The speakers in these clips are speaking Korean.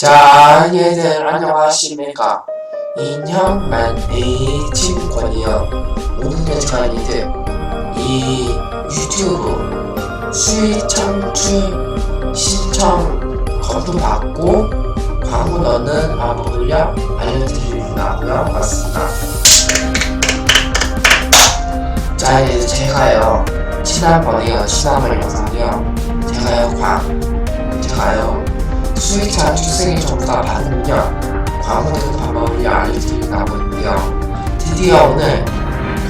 자, 얘들 안녕하십니까? 인형만 H권이요. 오늘의 시간이들 이 유튜브 수익 창출 신청 검토 받고 광고 넣는 방법을요 알려드리려고요 왔습니다. 자, 이제 제가요 지난번에요 지난번 영상이요 제가요 광 제가요 수익차 출생이 전부 다 받으면요 광고 되는 방법을 알려드리려고 했고요 드디어 오늘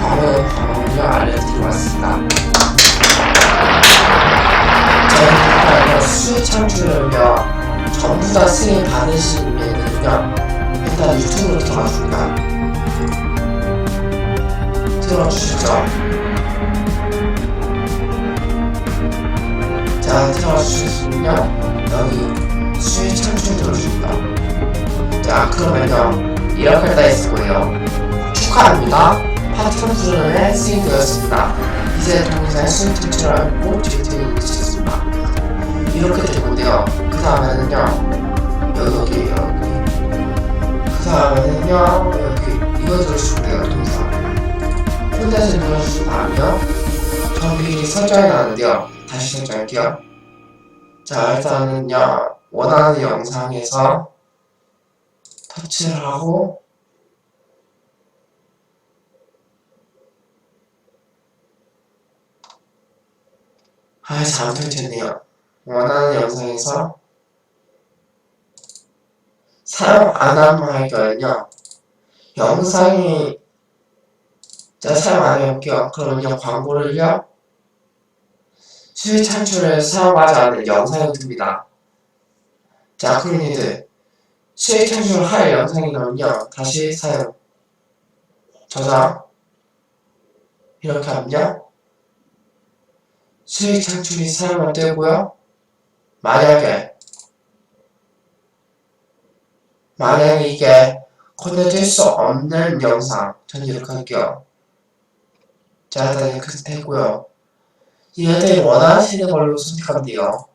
되는 방법을 알려드리고 왔습니다. 저희가 수익 창출을요 전부 다 승인 받으시면은요 일단 유튜브로 들어가줍니다. 들어주시죠. 자 들어주셨으면요 여기 수익 창출 들어줍니다. 자 그러면요. 이렇게 다 있을 거예요. 축하합니다. 파트너 수준에 승인되었습니다. 이제 동영상 수익 창출을 꼭 채팅해 주셨습니다. 이렇게 되고요. 그 다음에는요. 여기 여기. 그 다음에는요. 여기. 이거 들어주시면 돼요 동영상. 콘텐츠 눌러주신 다음에요 저기 설정이 나는데요. 다시 설정할게요. 자 일단은요 원하는 영상에서 터치를 하고 아 잘못 설정했네요. 원하는 영상에서 사용 안 하면 할 거는요. 영상이 자 사용 안 해볼게요. 그러면요 광고를요. 수익 창출에 사용하지 않는 영상이 듭니다 자 그러니들 수익 창출을 할 영상이 나오면요. 다시 사용. 저장. 이렇게 하면요. 수익 창출이 사용이 되고요. 만약에 만약에 이게 건너뛸 수 없는 영상 전 이렇게 할게요. 자 일단 이렇게 되고요. 얘들 원하시는 걸로 선택하면 돼요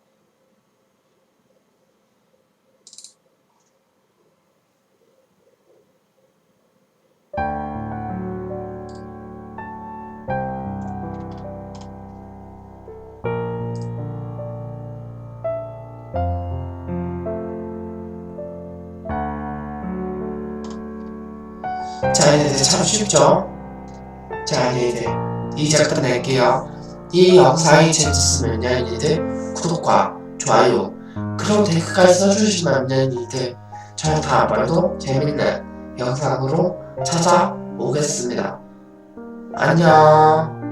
자 이제 참 쉽죠? 자 이제 이제 끝낼게요. 이 영상이 재밌으면요 이제 구독과 좋아요 그리고 댓글까지 써주시면 이제 저는 다음번에도 재밌는 영상으로 찾아오겠습니다. 안녕